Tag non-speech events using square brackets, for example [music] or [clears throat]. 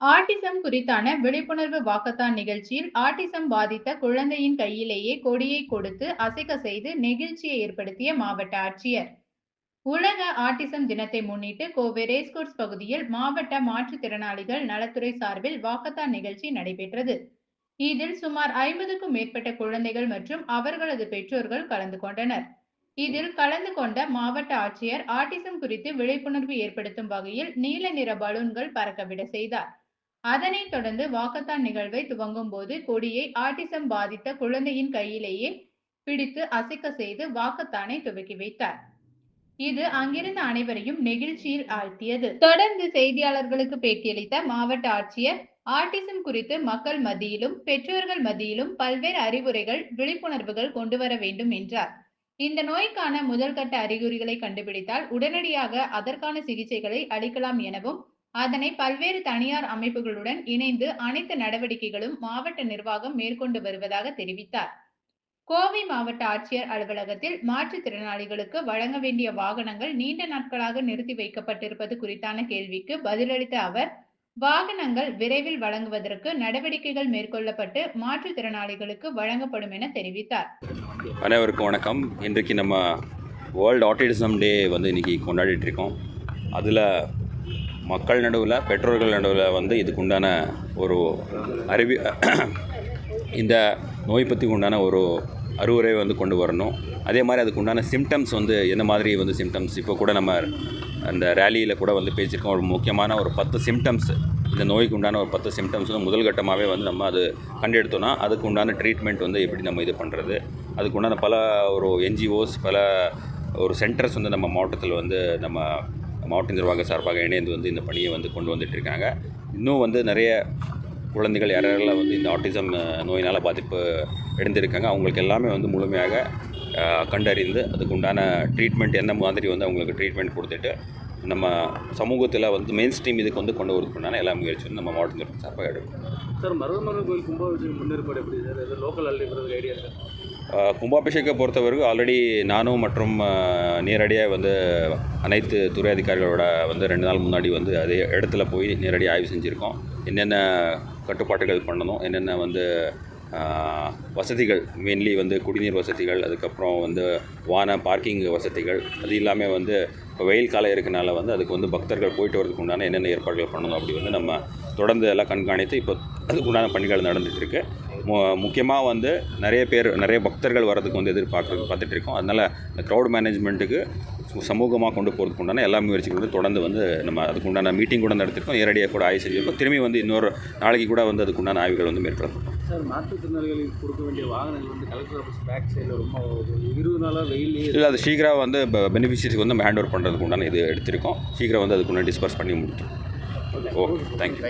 Autism குறித்தான விழிப்புணர்வு walkathon நிகழ்ச்சியில் ஆட்டிசம் பாதித்த குழந்தையின் கையிலேயே கொடியை கொடுத்து அசைக்க செய்து நெகிழ்ச்சியை ஏற்படுத்திய மாவட்ட ஆட்சியர். உலக ஆட்டிசம் தினத்தை முன்னிட்டு கோவை ரேஸ்கோர்ஸ் பகுதியில் மாவட்ட மாற்றுத்திறனாளிகள் நலத்துறை சார்பில் வாக்கத்தான் நிகழ்ச்சி நடைபெற்றது. இதில் சுமார் ஐம்பதுக்கும் மேற்பட்ட குழந்தைகள் மற்றும் அவர்களது பெற்றோர்கள் கலந்து கொண்டனர். இதில் கலந்து கொண்ட மாவட்ட ஆட்சியர் ஆட்டிசம் குறித்து விழிப்புணர்வு ஏற்படுத்தும் வகையில் நீல நிற பலூன்கள் பறக்கவிட செய்தார். அதனைத் தொடர்ந்து வாக்கத்தான் நிகழ்வை துவங்கும் போது கொடியை ஆட்டிசம் பாதித்த குழந்தையின் கையிலேயே பிடித்து அசைக்க செய்து வாக்கத்தானை துவக்கி வைத்தார். இது அங்கிருந்த அனைவரையும் நெகிழ்ச்சியில் ஆழ்த்தியது. தொடர்ந்து செய்தியாளர்களுக்கு பேட்டியளித்த மாவட்ட ஆட்சியர் ஆட்டிசம் குறித்து மக்கள் மத்தியிலும் பெற்றோர்கள் மத்தியிலும் பல்வேறு அறிவுரைகள் விழிப்புணர்வுகள் கொண்டு வர வேண்டும் என்றார். இந்த நோய்க்கான முதல் கட்ட அறிகுறிகளை கண்டுபிடித்தால் உடனடியாக அதற்கான சிகிச்சைகளை அளிக்கலாம் எனவும் அதனை பல்வேறு தனியார் அமைப்புகளுடன் இணைந்து அனைத்து நடவடிக்கைகளும் மாவட்ட நிர்வாகம் மேற்கொண்டு வருவதாக தெரிவித்தார். கோவை மாவட்ட ஆட்சியர் அலுவலகத்தில் மாற்றுத்திறனாளிகளுக்கு வழங்க வேண்டிய வாகனங்கள் நீண்ட நாட்களாக நிறுத்தி வைக்கப்பட்டிருப்பது குறித்தான கேள்விக்கு பதிலளித்த அவர் வாகனங்கள் விரைவில் வழங்குவதற்கு நடவடிக்கைகள் மேற்கொள்ளப்பட்டு மாற்றுத்திறனாளிகளுக்கு வழங்கப்படும் என தெரிவித்தார். அனைவருக்கும் வணக்கம். இன்றைக்கு நம்ம வேர்ல்டு ஆட்டிசம் டே வந்து இன்னைக்கு கொண்டாடிட்டு இருக்கோம். அதில் மக்கள் நடுவில் பெற்றோர்கள் நடுவில் வந்து இதுக்கு உண்டான ஒரு அறிவி [clears throat] இந்த நோய் பற்றி உண்டான ஒரு அறிவுரை வந்து கொண்டு வரணும். அதே மாதிரி அதுக்கு உண்டான சிம்டம்ஸ் வந்து என்ன மாதிரி வந்து சிம்டம்ஸ் இப்போ கூட நம்ம அந்த ரேலியில் கூட வந்து பேசியிருக்கோம். ஒரு முக்கியமான ஒரு பத்து சிம்டம்ஸ் இந்த நோய்க்கு உண்டான ஒரு பத்து சிம்டம்ஸ் வந்து முதல் கட்டமாகவே வந்து நம்ம அது கண்டெடுத்தோன்னா அதுக்கு உண்டான ட்ரீட்மெண்ட் வந்து எப்படி நம்ம இது பண்ணுறது அதுக்கு உண்டான பல ஒரு என்ஜிஓஸ் பல ஒரு சென்டர்ஸ் வந்து நம்ம மாவட்டத்தில் வந்து நம்ம மாவட்ட நிர்வாக சார்பாக இணைந்து வந்து இந்த பணியை வந்து கொண்டு வந்துட்டு இருக்காங்க இன்னும் வந்து நிறைய குழந்தைகள் யாரெல்லாம் வந்து இந்த ஆட்டிசம் நோயினால் பாதிப்பு அடைந்திருக்காங்க அவங்களுக்கு எல்லாமே வந்து முழுமையாக கண்டறிந்து அதுக்கு உண்டான ட்ரீட்மெண்ட் என்ன மாதிரி வந்து அவங்களுக்கு ட்ரீட்மெண்ட் கொடுத்துட்டு நம்ம சமூகத்தில் வந்து மெயின் ஸ்ட்ரீம் இதுக்கு வந்து கொண்டு வரதுக்குண்டான எல்லா முயற்சியும் நம்ம மாவட்ட நிர்வாகம் சார்பாக எடுக்கும் சார் மருதமரன் கோயில் கும்பாபிஷேகம் முன்னேற்பாடு எப்படி? சார் லோக்கல் அள்ளி ஐடியா சார் கும்பாபிஷேகம் பொறுத்தவரைக்கும் ஆல்ரெடி நானும் மற்றும் நேரடியாக வந்து அனைத்து துறை அதிகாரிகளோட வந்து ரெண்டு நாள் முன்னாடி வந்து அதே இடத்துல போய் நேரடியாக ஆய்வு செஞ்சுருக்கோம். என்னென்ன கட்டுப்பாடுகள் பண்ணணும் என்னென்ன வந்து வசதிகள் மெயின்லி வந்து குடிநீர் வசதிகள் அதுக்கப்புறம் வந்து வான பார்க்கிங் வசதிகள் அது எல்லாமே வந்து இப்போ வெயில் காலம் இருக்கனால வந்து அதுக்கு வந்து பக்தர்கள் போயிட்டு வரதுக்கு உண்டான என்னென்ன ஏற்பாடுகள் பண்ணணும் அப்படி வந்து நம்ம தொடர்ந்து எல்லாம் கண்காணித்து இப்போ அதுக்கு உண்டான பணிகள் நடந்துகிட்டு இருக்குது முக்கியமாக வந்து நிறைய பேர் நிறைய பக்தர்கள் வரதுக்கு வந்து எதிர்பார்க்குறது பார்த்துட்டு இருக்கோம் அதனால் இந்த க்ரௌட் மேனேஜ்மெண்ட்டுக்கு சமூகமாக கொண்டு போகிறதுக்கு உண்டான எல்லா முயற்சிகளும் வந்து தொடர்ந்து வந்து நம்ம அதுக்கு உண்டான மீட்டிங் கூட நடத்திருக்கோம். நேரடியாக கூட ஆய்வு செஞ்சுருக்கோம். திரும்பி வந்து இன்னொரு நாளைக்கு கூட வந்து அதுக்கு உண்டான ஆய்வுகள் வந்து மேற்கொள்ளப்படும். சார் மாற்றுத்திறனாளிகளுக்கு கொடுக்க வேண்டிய வாகனங்கள் வந்து கலெக்டர் ஆஃபீஸ் பேக் சைடில் ரொம்ப இருபது நாளாக வெயிலே இல்லை அது சீக்கிரம் வந்து பெனிஃபிஷரிக்கு வந்து நம்ம ஹேண்ட் ஓவர் பண்ணுறதுக்கு உண்டான இது எடுத்திருக்கோம். சீக்கிரம் வந்து அதுக்கு உண்டான டிஸ்பர்ஸ் பண்ணி முடிக்கும் ஓகே தேங்க்யூ